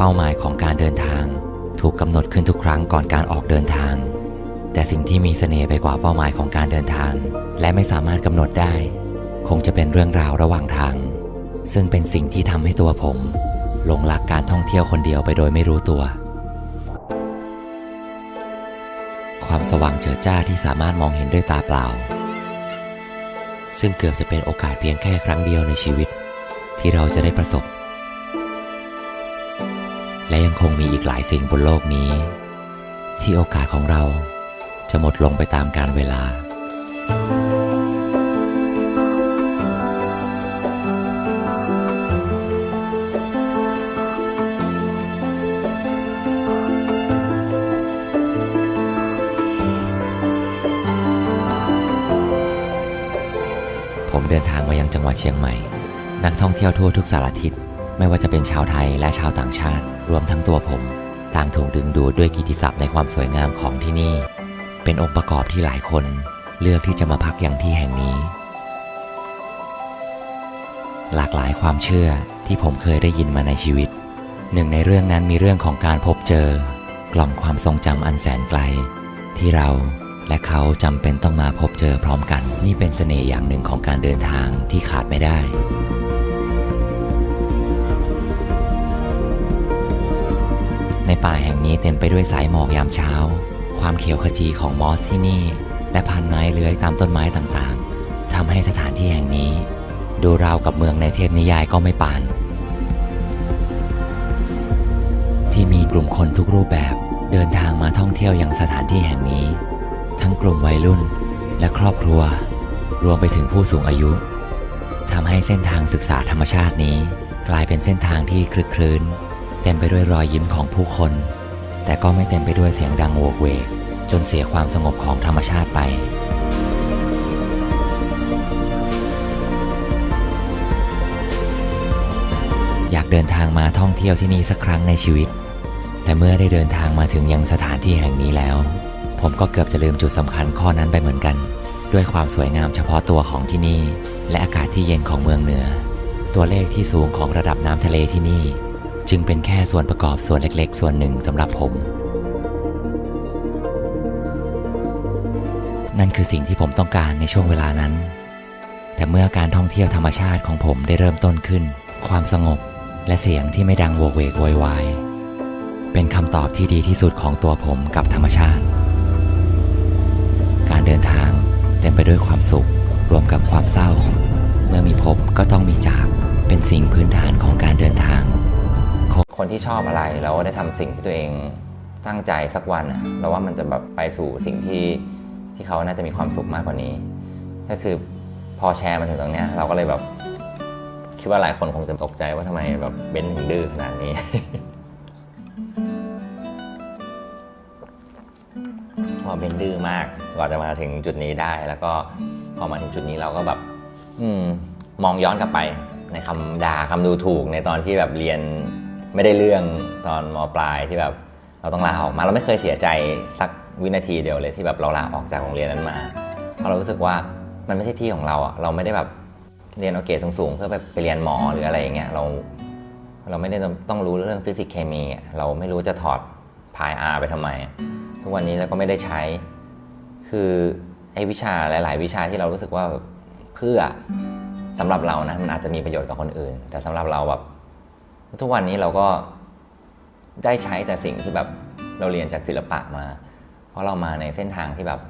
เป้าหมายของการเดินทาง ถูกกำหนดขึ้นทุกครั้งก่อนการออกเดินทาง แต่สิ่งที่มีเสน่ห์ไปกว่าเป้าหมายของการเดินทาง และไม่สามารถกำหนดได้ คงจะเป็นเรื่องราวระหว่างทาง ซึ่งเป็นสิ่งที่ทำให้ตัวผมหลงรักการท่องเที่ยวคนเดียวไปโดยไม่รู้ตัว ความสว่างเจิดจ้าที่สามารถมองเห็นด้วยตาเปล่า ซึ่งเกือบจะเป็นโอกาสเพียงแค่ครั้งเดียวในชีวิต ที่เราจะได้ประสบ และยังคงมีอีกหลายสิ่งบนโลกนี้ ที่โอกาสของเราจะหมดลงไปตามกาลเวลา ผมเดินทางมายังจังหวัดเชียงใหม่ นักท่องเที่ยวทั่วทุกสารทิศ ไม่ว่าจะเป็นชาวไทยและชาวต่างชาติ รวมทั้งตัวผม ต่างถูกดึงดูดด้วยกิติศัพท์ในความสวยงามของที่นี่ เป็นองค์ประกอบที่หลายคน เลือกที่จะมาพักอย่างที่แห่งนี้ หลากหลายความเชื่อที่ผมเคยได้ยินมาในชีวิต หนึ่งในเรื่องนั้นมีเรื่องของการพบเจอ กล่องความทรงจำอันแสนไกล ที่เราและเขาจำเป็นต้องมาพบเจอพร้อมกัน นี่เป็นเสน่ห์อย่างหนึ่งของการเดินทางที่ขาดไม่ได้ ป่าแห่งนี้เต็มไปด้วยสายหมอกยามเช้า ความเขียวขจีของมอสที่นี่ และพันไม้เลื้อยตามต้นไม้ต่างๆ ทำให้สถานที่แห่งนี้ ดูราวกับเมืองในเทพนิยายก็ไม่ปาน ที่มีกลุ่มคนทุกรูปแบบเดินทางมาท่องเที่ยวยังสถานที่แห่งนี้ ทั้งกลุ่มวัยรุ่นและครอบครัว รวมไปถึงผู้สูงอายุทำให้เส้นทางศึกษาธรรมชาตินี้ กลายเป็นเส้นทางที่คลึกครื้น เต็มไปด้วยรอยยิ้มของผู้คน แต่ก็ไม่เต็มไปด้วยเสียงดังโวกเวกจนเสียความสงบของธรรมชาติไป อยากเดินทางมาท่องเที่ยวที่นี่สักครั้งในชีวิต แต่เมื่อได้เดินทางมาถึงยังสถานที่แห่งนี้แล้ว ผมก็เกือบจะลืมจุดสำคัญข้อนั้นไปเหมือนกัน ด้วยความสวยงามเฉพาะตัวของที่นี่ และอากาศที่เย็นของเมืองเหนือ ตัวเลขที่สูงของระดับน้ำทะเลที่นี่ จึงเป็นแค่ส่วนประกอบส่วนเล็ก ๆ ส่วนหนึ่งสำหรับผม นั่นคือสิ่งที่ผมต้องการในช่วงเวลานั้น แต่เมื่อการท่องเที่ยวธรรมชาติของผมได้เริ่มต้นขึ้น ความสงบและเสียงที่ไม่ดังโวกเวกโวยวายเป็นคำตอบที่ดีที่สุดของตัวผมกับธรรมชาติ การเดินทางเต็มไปด้วยความสุข รวมกับความเศร้า เมื่อมีพบก็ต้องมีจาก เป็นสิ่งพื้นฐานของการเดินทาง คนที่ชอบอะไรแล้วได้ทำสิ่งที่ตัวเองตั้งใจสักวันอะเราว่ามันจะแบบไปสู่สิ่งที่ที่เขาน่าจะมีความสุขมากกว่านี้ ก็คือพอแชร์มาถึงตรงเนี้ยเราก็เลยแบบคิดว่าหลายคนคงจะตกใจว่าทำไมแบบเบนถึงดื้อขนาดนี้เพราะว่าเบนดื้อมากกว่าจะมาถึงจุดนี้ได้ แล้วก็พอมาถึงจุดนี้เราก็แบบ อืม มองย้อนกลับไปในคำด่าคำดูถูกในตอนที่แบบเรียน ไม่ได้เรื่องตอนมปลายที่แบบเราต้องลาออกมาเราไม่เคยเสียใจสักวินาทีเดียวเลยที่แบบเราลาออกจากโรงเรียนนั้นมาเพราะเรารู้สึกว่ามันไม่ใช่ที่ของเราอะเราไม่ได้แบบเรียนเอเกรดสูงๆเพื่อไปไปเรียนหมอหรืออะไรอย่างเงี้ยเรา เราไม่ได้ต้องรู้เรื่องฟิสิกส์เคมี เราไม่รู้จะถอดพายอาไปทำไม ทุกวันนี้เราก็ไม่ได้ใช้ คือไอ้วิชาหลาย ๆ วิชาที่เรารู้สึกว่าเพื่อสำหรับเรานะมันอาจจะมีประโยชน์กับคนอื่น แต่สำหรับเราแบบ ทุกวันนี้เราก็ได้ใช้แต่สิ่งที่แบบเราเรียนจากศิลปะมา เพราะเรามาในเส้นทางที่แบบ